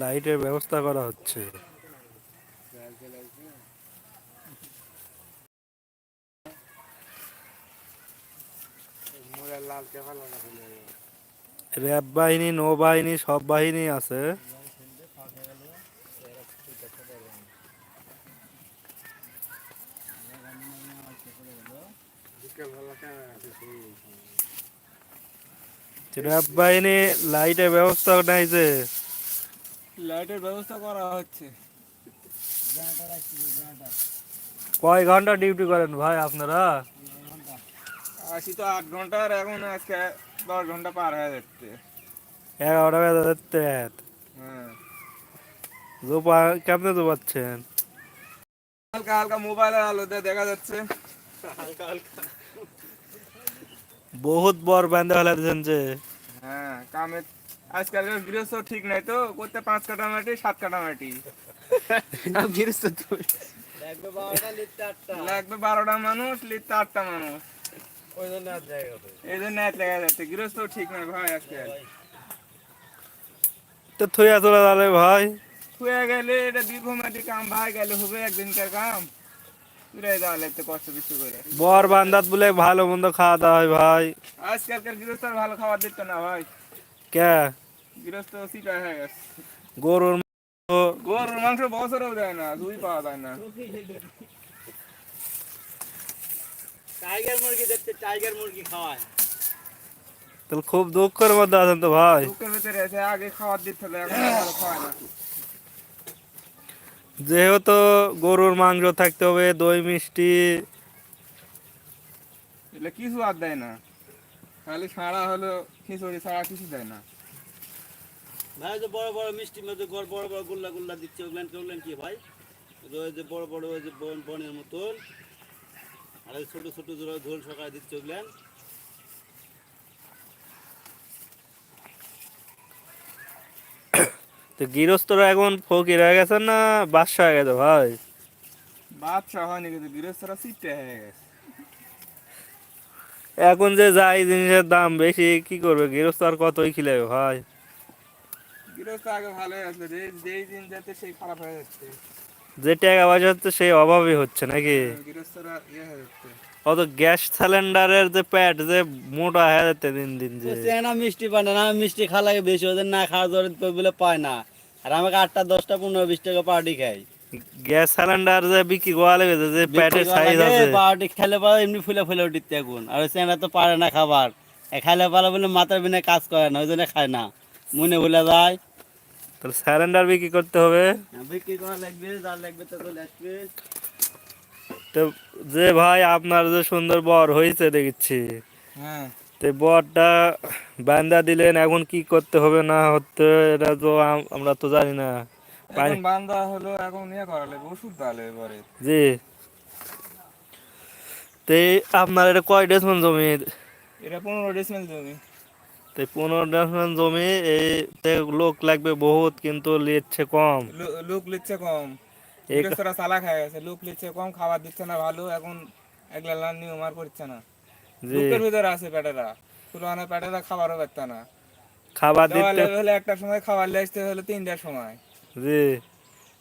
লাইটের ব্যবস্থা করা হচ্ছে। র্যাব বাহিনী, নৌবাহিনী, সব বাহিনী আছে। র্যাব বাহিনী, লাইটের ব্যবস্থা নাই যে। লাইটের ব্যবস্থা করা হচ্ছে। কয় ঘণ্টা ডিউটি করেন ভাই আপনারা? আসি তো আট ঘণ্টার এখন আজকে দশ ঘণ্টা পার হয়ে যাচ্ছে। এগারোটা বেজে যাচ্ছে। হ্যাঁ। জোপা কেমনে জোপাচ্ছেন হালকা হালকা মোবাইলের আলোতে দেখা যাচ্ছে। হালকা হালকা বহুত বড় বান্ধে ফেলাতেছেন যে। হ্যাঁ কামে আজকালকার গৃহস্থ ঠিক নাই তো করতে পাঁচ কাটা মাটি সাত কাটা মাটি। গৃহস্থ লাগবে বারোটা মানুষ লিখতে আটটা মানুষ। এই জন্য এক লেগে যাচ্ছে গৃহস্থ ঠিক নাই ভাই আজকাল। তো থইয়া চলে যাবে ভাই। গেলে এটা দীর্ঘমেয়াদী কাম ভাই গেলে হবে একদিনকার কাম। পুরাই দেওয়া লাগতে কষ্ট কিছু করে। বর বান্দাত বলে ভালো মন্দ খাওয়া দাওয়া হয় ভাই। আজকালকার গৃহস্থ আর ভালো খাবার দিত না ভাই। কে গৃহস্থ সিটা হয়ে গেছে গরুর গরুর মাংস বছরেও দেয় না দুই পাওয়া যায় না টাইগার মুরগি দেখতে টাইগার মুরগি খাওয়ায় তাহলে খুব দুঃখের মধ্যে আছেন তো ভাই দুঃখের ভিতরে আছে আগে খাবার দিতে এখন খাওয়ায় না যেহেতু গরুর মাংস থাকতে হবে দই মিষ্টি এগুলো কিছু আর দেয় না খালি ছাড়া হলো খিচুড়ি ছাড়া কিছু দেয় না। ভাই যে বড় বড় মিষ্টি মধ্যে বড় বড় বড় গুল্লা গুল্লা দিচ্ছে ওগুলেন কি ভাই? ওই যে- বড় বড় ওই যে বন- বনের মতন আর ওই ছোট ছোট ঝোল- ঝোল সকালে দিচ্ছে ওগুলেন তো গৃহস্থরা এখন ফকির হয়ে গেছে না বাদশা হয়ে গেছে ভাই? বাদশা হয়নি কিন্তু গৃহস্থরা সিটে হয়ে গেছে। এখন যে যাই জিনিসের দাম বেশি কি করবে? গৃহস্থ আর কতই খিলাবে ভাই? গৃহস্থ আগে ভালোই আছে যে যেই দিন যাতে সেই খারাপ হয়ে যাচ্ছে। যে টাকা পয়সা হচ্ছে সেই অভাবই হচ্ছে নাকি? ইয়ে হয়ে যাচ্ছে। অত গ্যাস সিলিন্ডারের যে প্যাট যে মোটা হয়ে যাচ্ছে দিন দিন যে। না মিষ্টি পায় না মিষ্টি খাওয়া লাগে বেশি ওদের না খাওয়া জোরে বলে পায় না। আর আমাকে আটটা দশটা পনেরো বিশ টাকা পাউডি খাই গ্যাস সিলিন্ডার যে বিক্রি করা লেগেছে যে প্যাটের সাইজ আছে। খেলে এমনি ফুলে ফুলে উঠিতে এখন। আর চেনা তো পারে না খাবার। এ খাইলে পারে বলে মাথার বিনা কাজ করে না ওই জন্য খায় না। মনে ভুলে যায়। তাহলে সিলিন্ডার বিক্রি করতে হবে। বিক্রি করা লাগবে যা লাগবে তো চলে আসবে। তো যে ভাই আপনার যে সুন্দর বর হয়েছে দেখছি। হ্যাঁ। তো বরটা বান্দা দিলেন এখন কি করতে হবে না হতে এটা তো আমরা তো জানি না। এখন বান্দা হলো এখন ইয়ে করা ওষুধ দেওয়া লাগবে জি। তো আপনার এটা কয় ডেসমেন্ট জমি? এটা পনেরো ডিসমেল জমি। তো পনেরো ডেসমেন্ট জমি এই লোক লাগবে বহুত কিন্তু লিচ্ছে কম। লোক লিচ্ছে কম। চালাক গেছে লোক লিচ্ছে কম খাবার দিচ্ছে না ভালো এখন একলা লাল নিয়ম আর করছে না। লোকের ভিতরে আছে পেটেরা। তুলনা পেটেরা খাবারও পারত না। খাবার দিতে হলে একটা সময় খাবার নিয়ে আসতে হলে তিনটার সময়। জি।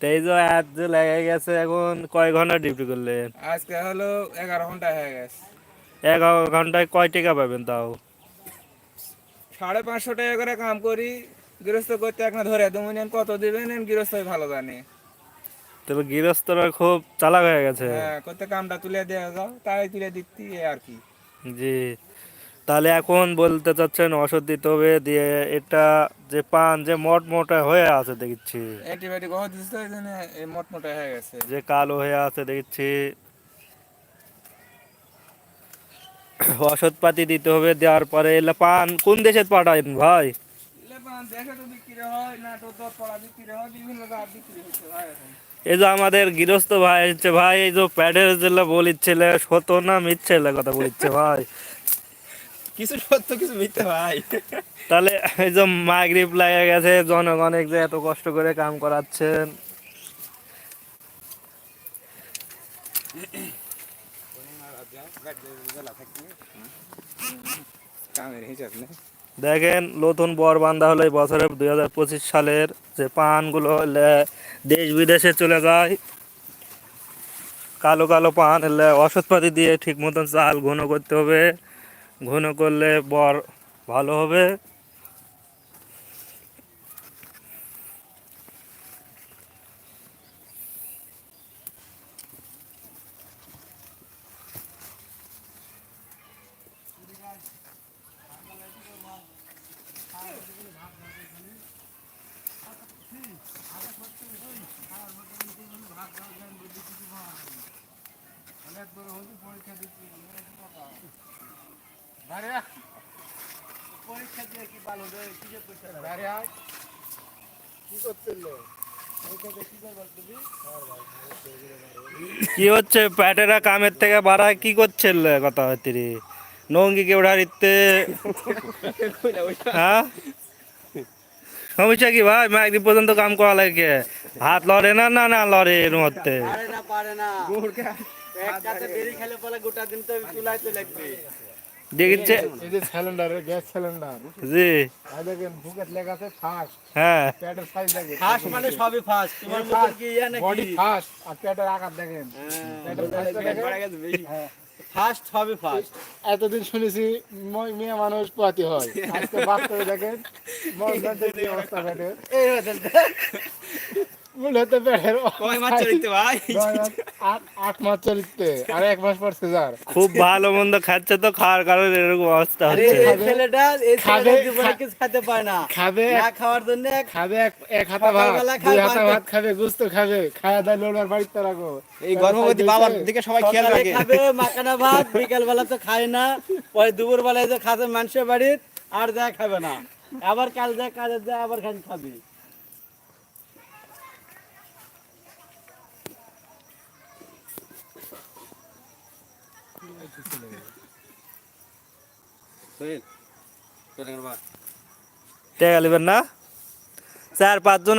তো এই যে আজ যে লেগে গেছে এখন কয় ঘণ্টা ডিউটি করলেন? আজকে হলো এগারো ঘণ্টা হয়ে গেছে। এগারো ঘন্টায় কয় টাকা পাবেন তাও? সাড়ে পাঁচশো টাকা করে কাম করি গৃহস্থ করতে এখন ধরে তুমি নেন কত দিবেন? এন গৃহস্থই ভালো জানে। তবে গৃহস্থরা খুব চালাক হয়ে গেছে। হ্যাঁ করতে কামটা তুলে দেওয়া যাও তাই তুলে দিচ্ছি আর কি। জি। তাহলে এখন বলতে চাচ্ছেন ওষুধ দিতে হবে দিয়ে এটা যে পান যে মোট মোটা হয়ে আছে দেখছি। অ্যান্টিবায়োটিক ওষুধ দিচ্ছে এই জন্য এই হয়ে গেছে। যে কালো হয়ে আছে দেখছি। ওষুধ পাতি দিতে হবে দেওয়ার পরে এলে পান কোন দেশে পাঠাবেন ভাই? এই যে আমাদের গৃহস্থ ভাই হচ্ছে ভাই এই যে প্যাডের যেগুলো বলিচ্ছিল সত না মিথ্যে কথা বলিচ্ছে ভাই। কিছু সত্য কিছু মিথ্যে ভাই তাহলে এই যে মাগরিব লাগে গেছে, জনগণ যে এত কষ্ট করে কাম করাচ্ছেন দেখেন, নতুন বর বান্ধা হলো এই বছরের দুই হাজার পঁচিশ সালের যে পানগুলো হলে দেশ বিদেশে চলে যায়। কালো কালো পান হলে ওষুধপাতি দিয়ে ঠিক মতন চাল ঘন করতে হবে। ঘন করলে বর ভালো হবে। দিয়ে কি ভালো হবে পরীক্ষা কি করছিল কি হচ্ছে? প্যাটেরা কামের থেকে বাড়ায় কি করছে লে কথা হচ্ছে রে নঙ্গি কে ওঠার ইত্তে হ্যাঁ? সমস্যা কি ভাই? মা একদিন পর্যন্ত কাম করা লাগে হাত লড়ে না না না লড়ে এর মধ্যে? পারে না পারে না। গোটা দিন তো চুলাই তো লাগবে দেখছে এই যে সিলিন্ডার গ্যাস সিলিন্ডার জি। আর দেখেন বুকেট লেখা আছে ফাস্ট হ্যাঁ। পেটের সাইজ দেখেন। ফার্স্ট মানে সবই ফার্স্ট তোমার মতো কি ইয়া বডি ফাস্ট আর পেটের আকার দেখেন। পেটের size দেখেন ফার্স্ট সবই ফার্স্ট এতদিন শুনেছি মেয়ে মানুষ পোয়াতি হয়। আজকে বাস্তবে দেখেন এই মূলত পেটের কয় মাস চলিতে ভাই? আট- মাস চলতে আর এক মাস পর সিজার। খুব ভালো মন্দ খাচ্ছে তো খাওয়ার কারণে এরকম অবস্থা হচ্ছে। ছেলেটা এই খাবে, ছেলেটা জীবনে কিছু খেতে পারে না। খাবে না খাওয়ার জন্য খাবে এক হাতা ভাত দুই খায়, হাতা ভাত খাবে গুস্ত খাবে খায়া দায় লোড়ার বাড়িতে রাখো। এই গর্ভবতী বাবার দিকে সবাই খেয়াল রাখে। খাবে মাখানা ভাত বিকাল বেলা তো খায় না পরে দুপুর বেলায় যে খাবে মানুষের বাড়ির আর যা খাবে না। আবার কাল যা কাজে যা আবার খান খাবে। লিবেন না চার পাঁচজন